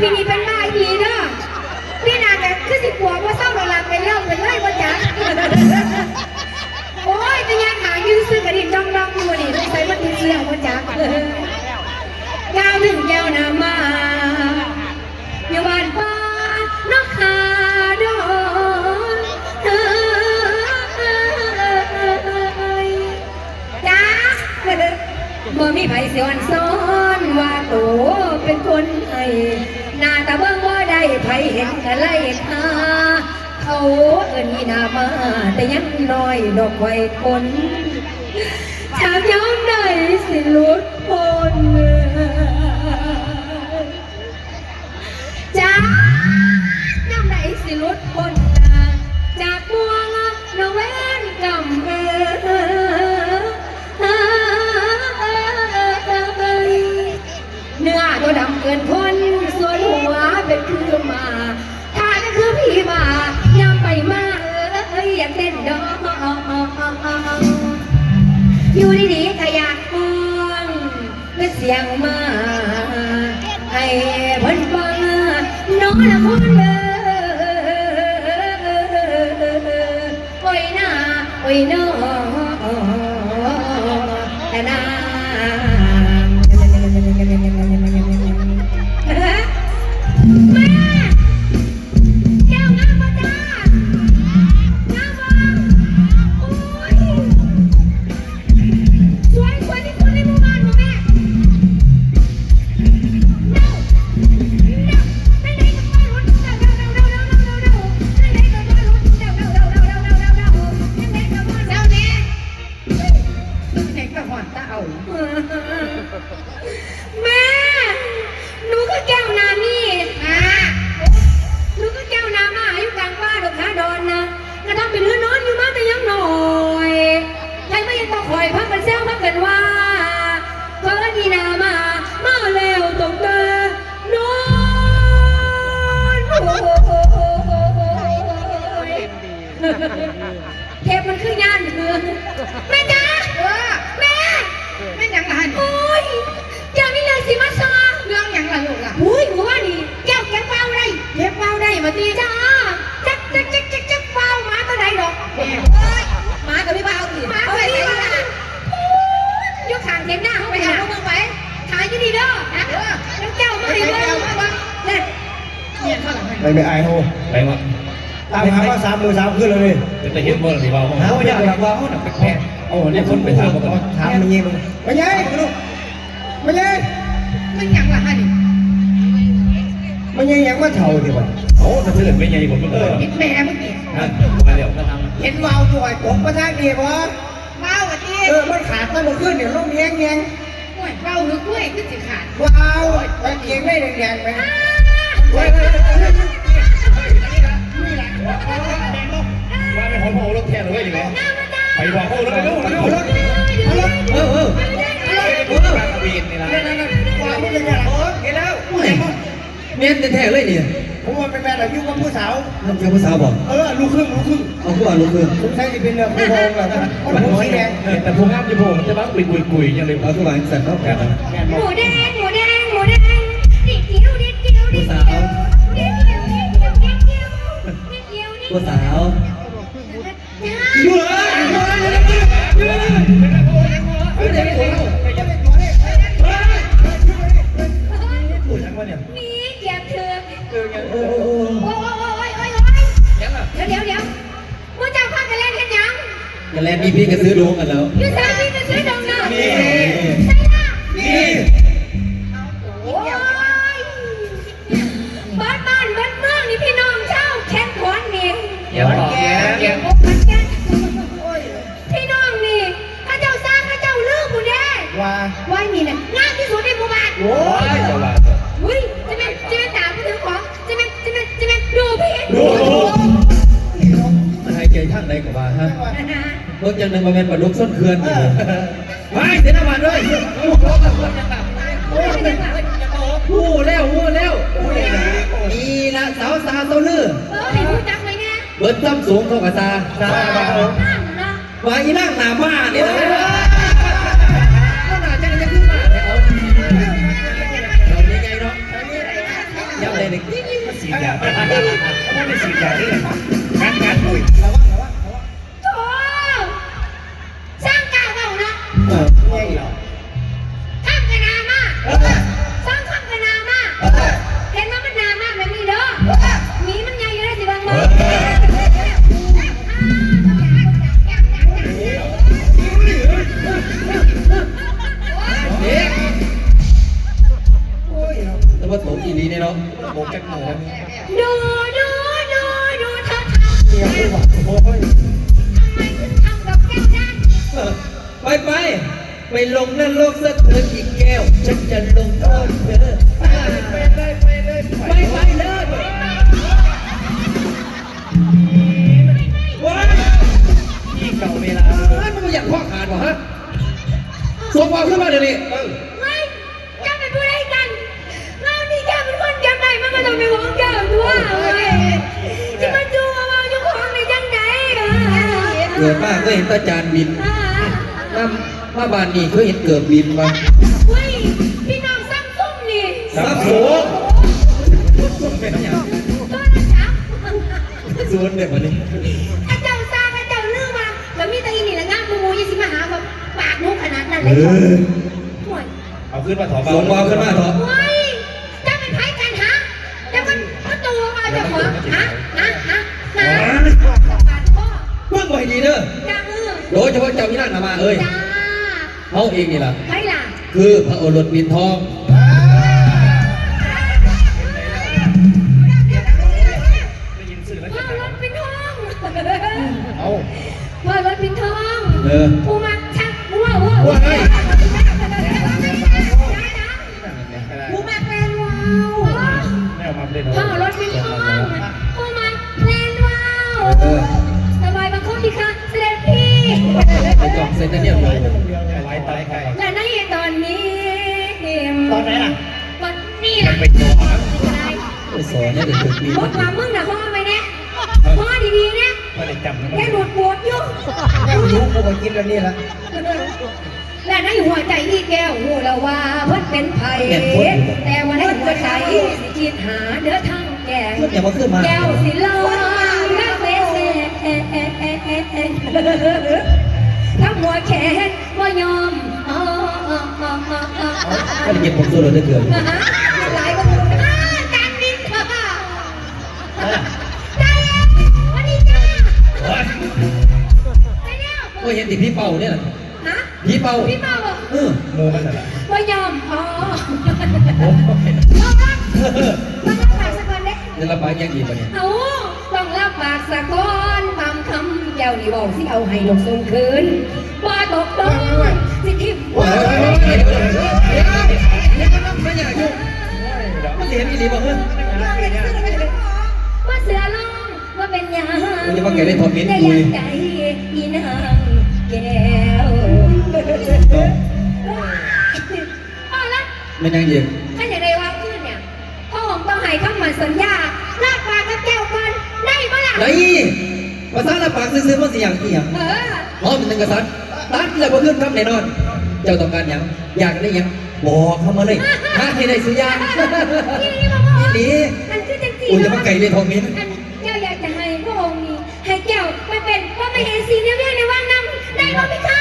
พี่นี่เป็นบ้าอีหลีเด้อพี่นาแต่คือสิปัวว่าเศร้าเราลาเป็นเล่าเป็นไล่ว่าจักโอ้ยจะยังหายืนซื้อกระดิ่งจ้องจ้องอยู่นี่ใส่มันติดเสื้อว่าจักก้าวถึงแก้วน้ำมาอยู่บ้านป้านกขาดอนเอ้ยจ้าบ่มีไผสิวันซ้อนว่าโตเป็นคนไทย ได้ไผเห็นกันไล่คาเขาเอิ้นอีหนามาแต่ยังน้อยดอกไว้คนชากย้อมได้สิลุดพ้นจ้าย้อมได้สิลุดพ้นจากบ่วงระเวนกำเอ เกินพ้นส่วนหัวเป็นคือมาถ้านคือผีมายามไปมาเอ้ยอยากเต้นดอกอยู่ดีๆก็อยากฟังเป็นเสียงมาให้เพิ่นฟังน้องละคนเด้อโอ้ยนาโอ้ยน้อแไหร่ไปไม่อายโหไปวะตามหาว่าสามมือสามขึ้นเลยเป็นตะเห็นบ่หรือเปล่าหาว่าอยากหลักว่าเขาหนักแพงโอ้เนี่ยคนไปถามมาก่อนถามมันยังมึงไม่ยัยไม่ยัยแม่นหยังล่ะฮันนี่ไม่ยัยยังว่าเท่าดิวะโอ้ถ้าเกิดไม่ใหญ่ผมก็เลยปิดแม่เมื่อกี้นั่นมาแล้วก็ทเห็นวาวตัวตกมาทางดีวะเป้าอะที่เออมันขาดตั้งมาขึ้นเนี่ยลงเงี้ยงเงี้ยงกล้วยเป้าหรือกล้วยขึ้นสิขาดวาวไปเกียงได้แดงๆไป พวกรถแทนเลยอยู่แล้วไปบอกพวกรถเร็วเร็วรถรถเออเออเออวีนนี่ละนั่นนั่นวางมันเลยนะเออเห็นแล้วเมียนแท้เลยเนี่ยผมว่าเป็นแฟนอายุกับผู้สาวน้องเจ้าผู้สาวบอกเออลูกครึ่งลูกครึ่งเอาผู้อ่านลูกครึ่งผมใช้จะเป็นเนื้อผู้พงแบบคนผมสีแดงแต่ผมงามจะโผล่จะบ้ากุยกุยกุยอย่างไรเอาผู้หวานใส่เข้ากันหมูแดงหมูแดงหมูแดงดิ๊กดิ้วดิ๊กดิ้วดิ๊กดิ้วดิ๊กดิ้วดิ๊กดิ้วดิ๊กดิ้วผู้สาว มีเกียบเถือโอ้ยโอ้ยโอ้ยโอ้ยโอ้ยยังอะเดี๋ยวเดี๋ยวเดี๋ยวมึงจะพากันเล่นกันยังกันแล้วนี่พี่ก็ซื้อดวงกันแล้วยูสาพี่จะซื้อดองนะใช่ละนี่โอ้ยบ้านบ้านบ้านเมืองนี่พี่น้องเช่าแค่ขอนนี่ยังบอกแกแกโอ้ยแกางไหนกับว่าฮะรถยังนึงมาเป็นปลาดุกส้นเขื่อนอยู่ไปเสียน้ำมันด้วยพูดแล้วพูดแล้วนี่ละสาวสาวเต้าลือเออให้รู้จักเลยนะเบิร์ดซ้ำสูงเท่ากับซาใช่ครับผมนั่นนะว่าอีนั่งหนาบ้าเนี่ย ยกูบอกโอ้ยไมถึงทำกับแก้วได้เออไปไปไปลงนรกสักเถิดอีกแก้ว ฉันจะลงโทษเธอไปเลยไปเลยไปไปเลยว้ายที่เก่าเวลาเฮ้ยมันอยากข้อขาดวะฮะส่งความขึ้นมาเดี๋ยวนี้ เกิดมาก็เห็นตาจานบินน้ำมาบานนี่เคยเห็นเกิดบินมาเฮ้ยพี่น้องซ้ำซุ่มนี่สับโขเป็นอย่างต้นจับสวนเด็กวันนี้ข้าเจ้าซาข้าเจ้าลืมมาแล้วมีแต่อีนี่ละงามมูมูยี่สิมาหาแบบปากนุกขนาดนั้นเอเลยอห่วยเอาขึ้นมาถอดส่งความขึ้นมาเถ เขาเองนี่แหละไพ่ล่ะคือพระโอรสบินทอง ได้ยินสื่อแล้วพ่จะอหนารวถเป็นทองเอา พ่อรถเป็นทองเออผู้มักชักวัววัวว้ายผู้มักแลนวาวแม่เอามาเล่นพ่อรถเป็นทองผู้มักแลนวาวเออ สบายบังคับดีค่ะเสด็จพี่ไปจองเซ็นนั่นเนี่ยเลยไตอนไหนล่ะวันนี้ล่ะไปจอไปสอนเนี่ยเด็กถึงปีบอกว่ามึงน่ะห่อไปเนี่ยห่อดีๆเนี่ยไม่ได้จำนะแกหนวดปวดอยู่ยังรู้กูก็กินแล้วนี่ละและในหัวใจที่แก้วหูแล้วว่าเพิ่นเป็นไผแต่ว่าในหัวใจสิคิดหาเด้อทั้งแก่เพื่อนอย่ามาขึ้นมาแก้วสิลอยรักเซ่ถ้าหัวแขนว่ายอมอ๋ออ๋ออ๋อ อ๋ออ๋อก็เก็บผมตัวเราได้เกินหลายคนอ่าจานบินค่ะได้แล้วสวัสดีจ้าไปแล้วก็เห็นติพี่เป่าเนี่ยฮะพี่เป่าพี่เมาบอกเออโมมันอะไรว่ายอมอ๋อต้องรับต้องรับปากสักคนเด้จะระบายยังอีกปะเนี่ยเอาต้องรับปากสักคนตามคำแก้วนี่บอกสิเอาให้ลงส่งคืนว่าตกลงสิทิพย์โอ้ยเดี๋ยวเดี๋ยวเดี๋ยวเดี๋ยวเดี๋ยวไม่อยากยุ่ง มันเห็นอีหลีบอกเฮ้ยว่าเสือลงว่าเป็นยังกูจะมาแกะได้ทอมมิ้นได้กูยังใจอีนางแก้วอ๋อแล้วไม่นั่งเย็นถ้าอย่างไรว่าขึ้นเนี่ยพ่อผมต้องให้คำมั่นสัญญาลากปากกับแก้วก่อนได้ปะล่ะไหนภาษาละปากซื้อๆมันสิอย่างอีหยังเออ อ๋อเป็นหนึ่งกษัตริย์ ตัดเลยบ่ขึ้นครับแน่นอน เจ้าต้องการหยังอยากได้หยังบอกเข้ามาเลยหาให้ได้สุยางที่นี่บอกว่าอีหลีมันคือจังสีกูจะมาไก่ในทองมิ้นอันแก้วอยากจะให้พระองค์นี้ให้แก้วมาเป็นว่าไม่เห็นสีเนี่ยเรียกในว่างน้ำได้ป่ะพี่คะ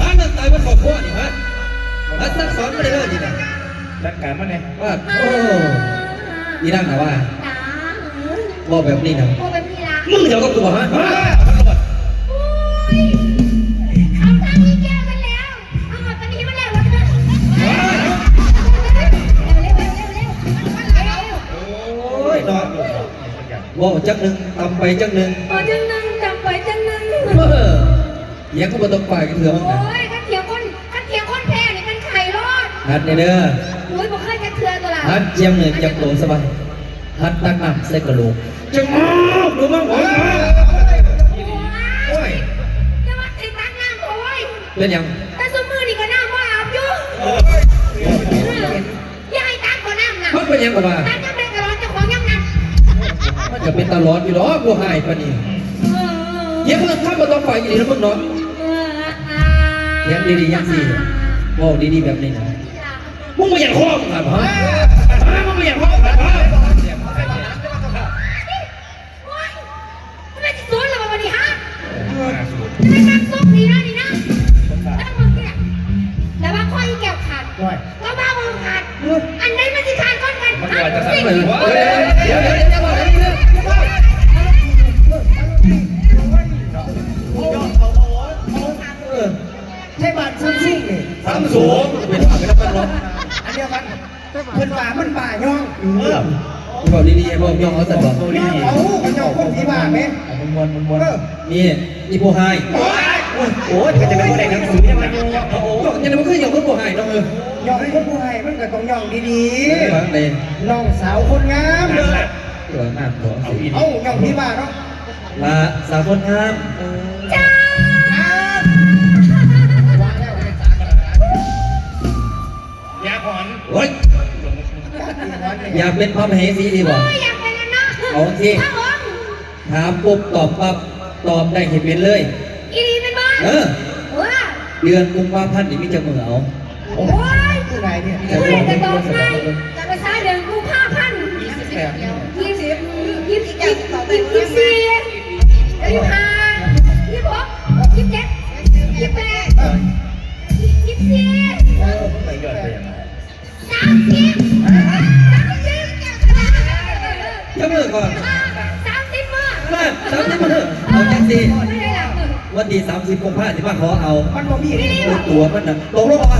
ฮะมันตายมันขอบพ่อนี่ฮะฮะสั่งสอนไม่ได้เลยนี่นะจัดการมันเนี่ยว่าโอ้นี่นั่งนะว่า จ๋าว่าแบบนี้นะโอ้เป็นพี่ละมึงเดี๋ยวก็กูบอกฮะโอ้ยเขาทำอีแก้วกันแล้ว เอาหมดตอนนี้มาแล้ววะเธอเร็วเร็วเร็วเร็วเร็วเร็วโอ้ยนอนว่าจักหนึ่งตำไปจักหนึ่งเอาจังนึงจับไปจังนึงเออยังก็มาต้องไปกันเถอะมั้งโอ้นะยขันเทียงคนขันเทียงคนแพ้นี่เป็นไข่รอดฮัดเนี่ยเด้อโอ้ยบอกเคยจะเทือตัวละฮัดเจียมหนึ่งจับโหลสบายฮัดตักน้ำใส่กระโหลก จังมากดูมั้งโอ้ยโอ้ยจะว่าไอ้ตักน้ำโอ้ยเป็นยังแต่สมือนี่ก็น้ำว่าอาบอยู่อย่าให้ตักก็น้ำนะมันเป็นยังกับว่าตักยังเป็นกระร้อนเจ้าของยังนั่นมันจะเป็นตลอดอยู่หรอกูหายปะนี่เยี่ยมมึงข้ามาต้องไปอย่างนี้แล้วมึงเนาะเลี้ยงดีๆยังสิบอกดีๆแบบนี้นะมึงไม่อยากห้องครับฮะ เลยเดี๋ยวเดี๋ยวเดี๋ยวบอกดีๆนะเออใช่บาทซัมซิงนี่สามสูงเป็นปากเป็นน้ำมันร้อนอันเดียวกันเพิ่นป่ามันป่าย่องเออบอกดีๆบอกย่องเขาสัตว์บอกย่องเอากันย่องคนผีบ้าไหมมันวนมันวนนี่นี่ผู้ให้โอ้ยจะเป็นคนไหนหนังสือยังไงอยู่โอ้โหจะได้มาขึ้นอย่างคนผู้ให้น้องเออย่องให้คนผู้ให้มันก็ต้องย่องดีไม่ฟังเลยๆน้องสาวคนงามนั่นแหละเกิดมากตัวเอาอีกเอ้าย่องผีบ้าเนาะลาสาวคนงามจ้ายาผ่อนโอ้ยอยากเป็นพระมเหสีดีบ่โอ้ยอยากเป็นแล้วเนาะเอาสิ พระองค์ถามปุ๊บตอบปั๊บตอบได้เห็นเป็นเลย อีนีเป็นบ้านเออ ว้าเดือนกุมภาพันธ์นี่มีจะมือเอา โอ้ยผู้ใด เนี่ยผู้ใดจะบอกใครจะภาษาเดือนกุมภาพันธ์ยี่สิบแปดยี่สิบยี่สิบยี่สิบยี่สิบสี่ยี่สิบห้ายี่สิบหกยี่สิบเจ็ดยี่สิบแปดยี่สิบสี่ไม่ยอดเลยอะสามสิบสามสิบจะมือก่อนสามสิบมื้อมาสามสิบมือเอาจังสิไม่ได้หลับมื้อวันที่สามสิบกุมภาพันธ์ที่มาขอเอามันบ่มีตัวตัวมันน่ะตกลงมา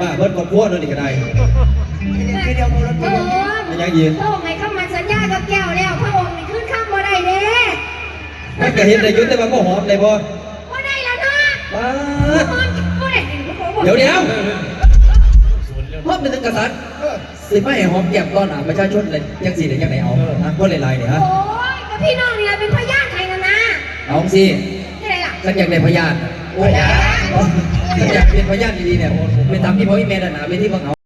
เป็นบ้าเบิดครอบครัวนั่นนี่ก็ได้ทีเดียวโมรถพระองค์มันยังยืนพระองค์ให้คำมันสัญญากับแก้วแล้วพระองค์นี่ขึ้นข้ามบ่ได้เด้มันก็เห็นได้อยุ่แต่ว่าก็หอมเลยบ่บ่ได้แล้วเนาะป้าพระองค์บ่ได้พระองค์เดี๋ยวเดี๋ยวศูนย์เรื่องหอมเป็นถึงกษัตริย์สิไม่ให้หอมแก้มต้อนหาประชาชนเลยยังสิได้ยังไงเอาฮะคนหลายๆเนี่ยฮะโอ้ยก็พี่น้องนี่ล่ะเป็นพยานให้นะนะเอาสินี่ไรล่ะฉันอยากได้พยานโอ้ยฉัน อยากเป็นพยานดีๆเนี่ยเป็นตามที่พ่อพี่แม่น่ะหนาเป็นที่บังเอา